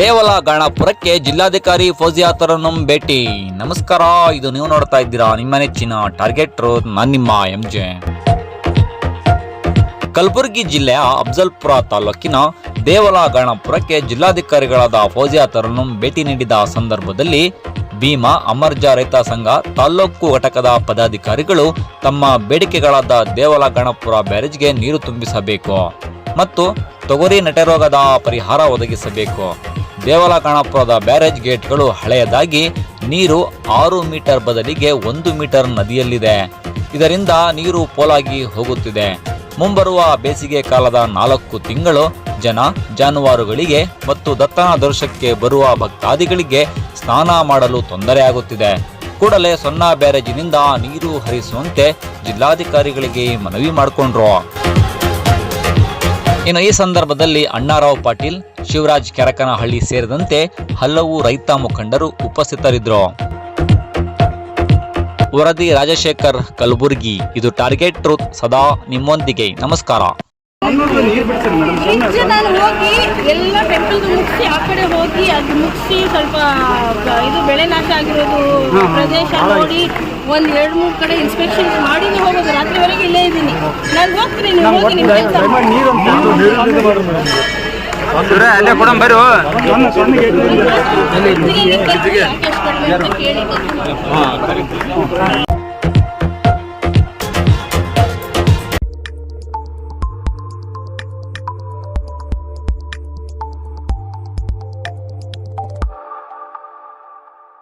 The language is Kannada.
ದೇವಲ ಗಣಪುರಕ್ಕೆ ಜಿಲ್ಲಾಧಿಕಾರಿ ಫೌಜಿಯಾ ತರನ್ನಂ ಭೇಟಿ. ನಮಸ್ಕಾರ, ಇದು ನೀವು ನೋಡ್ತಾ ಇದ್ದೀರಾ ನಿಮ್ಮ ನೆಚ್ಚಿನ ಟಾರ್ಗೆಟ್ ನಾನು ನಿಮ್ಮ ಎಂ ಜೆ ಕಲಬುರಗಿ ಜಿಲ್ಲೆಯ ಅಫ್ಜಲ್ಪುರ ತಾಲೂಕಿನ ದೇವಲ ಗಣಪುರಕ್ಕೆ ಜಿಲ್ಲಾಧಿಕಾರಿಗಳಾದ ಫೌಜಿಯಾ ತರನ್ನಂ ಭೇಟಿ ನೀಡಿದ ಸಂದರ್ಭದಲ್ಲಿ ಭೀಮಾ ಅಮರ್ಜಾ ರೈತ ಸಂಘ ತಾಲ್ಲೂಕು ಘಟಕದ ಪದಾಧಿಕಾರಿಗಳು ತಮ್ಮ ಬೇಡಿಕೆಗಳಾದ ದೇವಲ ಗಣಪುರ ಬ್ಯಾರೇಜ್ಗೆ ನೀರು ತುಂಬಿಸಬೇಕು ಮತ್ತು ತೊಗರಿ ನಟರೋಗದ ಪರಿಹಾರ ಒದಗಿಸಬೇಕು. ದೇವಲ ಗಣಪುರದ ಬ್ಯಾರೇಜ್ ಗೇಟ್ಗಳು ಹಳೆಯದಾಗಿ ನೀರು ಆರು ಮೀಟರ್ ಬದಲಿಗೆ ಒಂದು ಮೀಟರ್ ನದಿಯಲ್ಲಿದೆ. ಇದರಿಂದ ನೀರು ಪೋಲಾಗಿ ಹೋಗುತ್ತಿದೆ. ಮುಂಬರುವ ಬೇಸಿಗೆ ಕಾಲದ ನಾಲ್ಕು ತಿಂಗಳು ಜನ, ಜಾನುವಾರುಗಳಿಗೆ ಮತ್ತು ದತ್ತನ ದರ್ಶಕ್ಕೆ ಬರುವ ಭಕ್ತಾದಿಗಳಿಗೆ ಸ್ನಾನ ಮಾಡಲು ತೊಂದರೆಯಾಗುತ್ತಿದೆ ಕೂಡಲೇ ಸೊನ್ನ ಬ್ಯಾರೇಜಿನಿಂದ ನೀರು ಹರಿಸುವಂತೆ ಜಿಲ್ಲಾಧಿಕಾರಿಗಳಿಗೆ ಮನವಿ ಮಾಡಿಕೊಂಡ್ರು. ಇನ್ನು ಈ ಸಂದರ್ಭದಲ್ಲಿ ಅಣ್ಣಾರಾವ್ ಪಾಟೀಲ್ ಶಿವರಾಜ್ ಕೆರಕನಹಳ್ಳಿ ಸೇರಿದಂತೆ ಹಲವು ರೈತ ಮುಖಂಡರು ಉಪಸ್ಥಿತರಿದ್ದರು. ವರದಿ ರಾಜಶೇಖರ್ ಕಲಬುರ್ಗಿ. ಇದು ಟಾರ್ಗೆಟ್ ಟ್ರೂತ್ ಸದಾ ನಿಮ್ಮೊಂದಿಗೆ. ನಮಸ್ಕಾರ. ನಾನು ಹೋಗಿ ಎಲ್ಲ ಟೆಂಪಲ್ ಮುಗಿಸಿ ಆ ಕಡೆ ಹೋಗಿ ಅದು ಮುಗಿಸಿ ಸ್ವಲ್ಪ ಇದು ಬೆಳೆ ನಾಶ ಆಗಿರೋದು ಪ್ರದೇಶ ನೋಡಿ ಒಂದ್ ಎರಡ್ ಮೂರ್ ಕಡೆ ಇನ್ಸ್ಪೆಕ್ಷನ್ ಮಾಡಿ ಹೋಗೋದು. ರಾತ್ರಿವರೆಗೆ ಇಲ್ಲೇ ಇದ್ದೀನಿ. ನಾನು ಹೋಗ್ತೀನಿ ನೀವು ಹೋಗಿ ನಿಮ್ಮ ಕೆಲಸ ಅಲ್ಲೇ ಕೊಡಂ ಬರು. ಕೇಳಿ